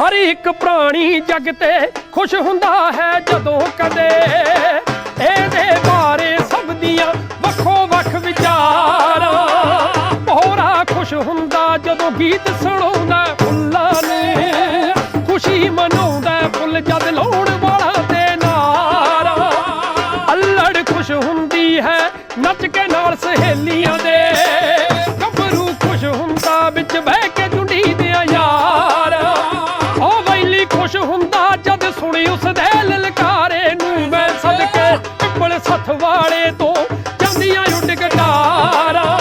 ਹਰ ਇੱਕ ਪ੍ਰਾਣੀ ਜਗ ਤੇ ਖੁਸ਼ ਹੁੰਦਾ ਹੈ ਜਦੋਂ ਕਦੇ। ਇਹਦੇ ਬਾਰੇ ਸਭ ਦੀਆਂ ਵੱਖੋ ਵੱਖ ਵਿਚਾਰਾਂ। ਭੋਰਾ ਖੁਸ਼ ਹੁੰਦਾ ਜਦੋਂ ਗੀਤ ਸੁਣਾਉਂਦਾ ਫੁੱਲਾਂ ਨੂੰ। ਖੁਸ਼ੀ ਮਨਾਉਂਦਾ ਫੁੱਲ ਜਦ ਲਾਉਣ ਵਾਲਾ ਤੇ ਨਾਰਾ। ਅੱਲੜ ਖੁਸ਼ ਹੁੰਦੀ ਹੈ ਨੱਚ ਕੇ ਨਾਲ ਸਹੇਲੀਆਂ ਦੇ। ਗੱਭਰੂ ਖੁਸ਼ ਹੁੰਦਾ ਵਿੱਚ ਬਹਿ ਕੇ ਉਸ ਦੇ ਲਲਕਾਰੇ ਨੂੰ ਮੈਂ ਸਦਕੇ ਪਿੱਪਲ ਸੱਥ ਵਾਲੇ ਤੋਂ ਜਾਂਦੀਆਂ ਉੱਡ ਗਟਾਰਾਂ।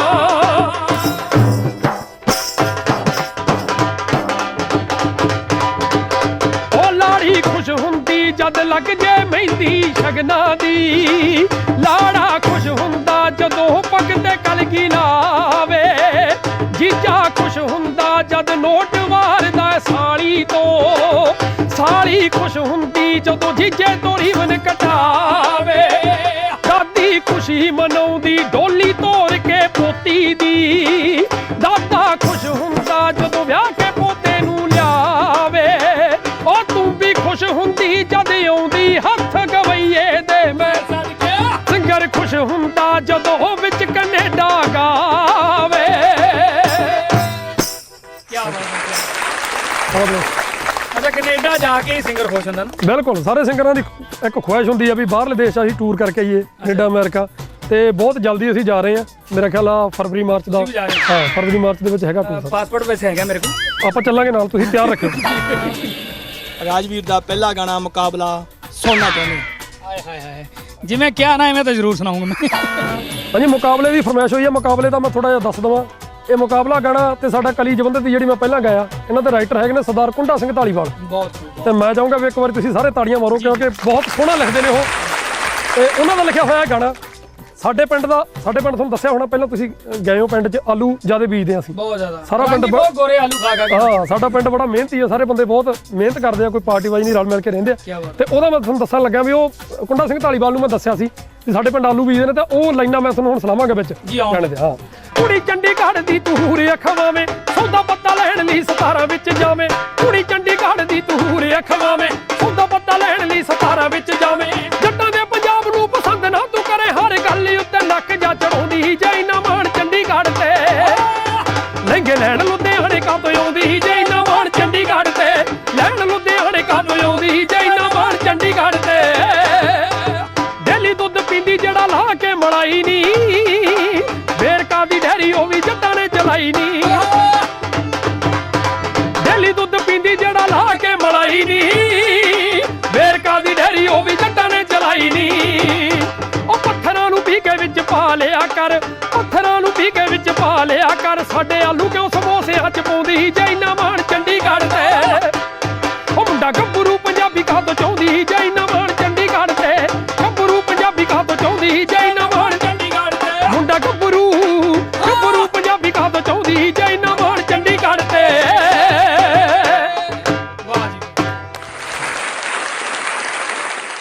ਉਹ ਲਾੜੀ ਖੁਸ਼ ਹੁੰਦੀ ਜਦ ਲੱਗ ਜੇ ਮਹਿੰਦੀ ਸ਼ਗਨਾ ਦੀ। ਲਾੜਾ ਖੁਸ਼ ਹੁੰਦਾ ਜਦੋਂ ਪੱਗ ਤੇ ਕਲਗੀ ਲਾਵੇ। ਜੀਜਾ ਖੁਸ਼ ਹੁੰਦਾ ਜਦ ਨੋਟ ਵਾਰਦਾ ਸਾਲੀ ਤੋਂ। ਸਾਲੀ ਖੁਸ਼ ਹੁੰਦੀ ਜਦੋਂ ਜੀਜੇ ਤੋਂ ਰੀਵਨ ਕਟਾਵੇ। ਦਾਦੀ ਖੁਸ਼ੀ ਮਨਾਉਂਦੀ ਡੋਲੀ ਤੋੜ ਕੇ ਪੋਤੀ ਦੀ। ਦਾਦਾ ਖੁਸ਼ ਹੁੰਦਾ ਜਦੋਂ ਵਿਆਹ ਕੇ ਪੋਤੇ ਨੂੰ ਲਿਆਵੇ। ਉਹ ਤੂੰ ਵੀ ਖੁਸ਼ ਹੁੰਦੀ ਜਦ ਆਉਂਦੀ ਹੱਥ ਗਵਈਏ ਦੇ ਮੈਂ ਸਦਕੇ। ਸਿੰਗਰ ਖੁਸ਼ ਹੁੰਦਾ ਜਦੋਂ ਉਹ ਵਿੱਚ ਕੈਨੇਡਾ ਗਾਵੇ। ਕੀ ਬਾਤ ਹੈ। ਅੱਛਾ ਕੈਨੇਡਾ ਜਾ ਕੇ ਹੀ ਸਿੰਗਰ ਖੁਸ਼ ਹੁੰਦਾ ਨਾ। ਬਿਲਕੁਲ ਸਾਰੇ ਸਿੰਗਰਾਂ ਦੀ ਇੱਕ ਖੁਆਇਸ਼ ਹੁੰਦੀ ਆ ਵੀ ਬਾਹਰਲੇ ਦੇਸ਼ ਅਸੀਂ ਟੂਰ ਕਰਕੇ ਆਈਏ ਕੈਨੇਡਾ ਅਮਰੀਕਾ। ਤੇ ਬਹੁਤ ਜਲਦੀ ਅਸੀਂ ਜਾ ਰਹੇ ਹਾਂ ਮੇਰਾ ਖਿਆਲ ਆ ਫਰਵਰੀ ਮਾਰਚ ਦਾ ਹਾਂ ਫਰਵਰੀ ਮਾਰਚ ਦੇ ਵਿੱਚ ਹੈਗਾ ਟੂਰ ਪਾਸਪੋਰਟ ਵੈਸੇ ਹੈਗਾ ਮੇਰੇ ਕੋਲ। ਆਪਾਂ ਚੱਲਾਂਗੇ ਨਾਲ ਤੁਸੀਂ ਤਿਆਰ ਰੱਖਿਓ। ਰਾਜਵੀਰ ਦਾ ਪਹਿਲਾ ਗਾਣਾ ਮੁਕਾਬਲਾ ਸੁਣਨਾ ਚਾਹੁੰਦੇ ਹਾਏ ਹਾਏ ਹਾਏ ਜਿਵੇਂ ਕਿਹਾ ਨਾ ਐਵੇਂ ਤਾਂ ਜ਼ਰੂਰ ਸੁਣਾਉਂਗਾ ਮੈਂ। ਹਾਂਜੀ ਮੁਕਾਬਲੇ ਦੀ ਫਰਮਾਇਸ਼ ਹੋਈ ਹੈ ਮੁਕਾਬਲੇ ਦਾ ਮੈਂ ਥੋੜਾ ਜਿਹਾ ਦੱਸ ਦਵਾਂ। ਇਹ ਮੁਕਾਬਲਾ ਗਾਣਾ ਤੇ ਸਾਡਾ ਕਲੀ ਜਵੰਦਰ ਦੀ ਜਿਹੜੀ ਮੈਂ ਪਹਿਲਾਂ ਗਾਇਆ ਇਹਨਾਂ ਦੇ ਰਾਈਟਰ ਹੈਗੇ ਨੇ ਸਰਦਾਰ ਕੁੰਡਾ ਸਿੰਘ ਢਾਲੀਵਾਲ ਬਹੁਤ ਤੇ ਮੈਂ ਚਾਹੂੰਗਾ ਵੀ ਇੱਕ ਵਾਰੀ ਤੁਸੀਂ ਸਾਰੇ ਤਾੜੀਆਂ ਮਾਰੋ ਕਿਉਂਕਿ ਬਹੁਤ ਸੋਹਣਾ ਲਿਖਦੇ ਨੇ ਉਹ। ਤੇ ਉਹਨਾਂ ਦਾ ਲਿਖਿਆ ਹੋਇਆ ਗਾਣਾ ਸਾਡੇ ਪਿੰਡ ਦਾ ਸਾਡੇ ਪਿੰਡ ਤੁਹਾਨੂੰ ਦੱਸਿਆ ਹੋਣਾ ਪਹਿਲਾਂ ਤੁਸੀਂ ਗਏ ਹੋ ਪਿੰਡ 'ਚ ਆਲੂ ਜ਼ਿਆਦਾ ਬੀਜਦੇ ਹਾਂ ਅਸੀਂ। ਬਹੁਤ ਜ਼ਿਆਦਾ। ਸਾਰਾ ਪਿੰਡ ਬਹੁਤ ਗੋਰੇ ਆਲੂ ਖਾ ਖਾ ਕੇ। ਹਾਂ ਸਾਡਾ ਪਿੰਡ ਬੜਾ ਮਿਹਨਤੀ ਆ ਸਾਰੇ ਬੰਦੇ ਬਹੁਤ ਮਿਹਨਤ ਕਰਦੇ ਆ ਕੋਈ ਪਾਰਟੀ ਵਾਈ ਨਹੀਂ ਰਲ ਮਿਲ ਕੇ ਰਹਿੰਦੇ ਆ। ਤੇ ਉਹਦਾ ਮੈਂ ਤੁਹਾਨੂੰ ਦੱਸਣ ਲੱਗਾ ਵੀ ਉਹ ਕੁੰਡਾ ਸਿੰਘ ਢਾਲੀਵਾਲ ਨੂੰ ਮੈਂ ਦੱਸਿਆ ਸੀ ਵੀ ਸਾਡੇ ਪਿੰਡ ਆਲੂ ਬੀਜਦੇ ਨੇ ਤੇ ਉਹ ਲਾਈਨਾਂ ਮੈਂ ਤੁਹਾਨੂੰ ਹੁਣ ਸੁਣਾਵਾਂਗਾ ਵਿੱਚ। ਗਾਣੇ ਦੇ ਹਾਂ। ਕੁੜੀ ਚੰਡੀਗੜ੍ਹ ਦੀ ਤੂੰ ਹੂਰੇ ਖਵਾਵੇਂ ਸੌਦਾ ਪੱਤਾ ਲੈਣ ਲਈ ਸਤਾਰਾ ਵਿੱਚ ਪਾ ਲਿਆ ਕਰ। ਪੱਥਰਾਂ ਨੂੰ ਪੀਕੇ ਵਿੱਚ ਪਾ ਲਿਆ ਕਰ। ਸਾਡੇ ਆਲੂ ਕਿਉਂ ਸਮੋਸਿਆਂ ਚ ਪਾਉਂਦੀ ਜੈਨਾ ਮਾਣ ਚੰਡੀਗੜ੍ਹ ਤੇ? ਉਹ ਮੁੰਡਾ ਗੱਭਰੂ ਪੰਜਾਬੀ ਕਾ ਤੋਂ ਚਾਹੁੰਦੀ ਜੈ ਨਾ ਮਾਣ ਚੰਡੀਗੜ੍ਹ ਤੇ। ਗੱਭਰੂ ਪੰਜਾਬੀ ਕਾ ਤੋਂ ਚਾਹੁੰਦੀ ਜੈ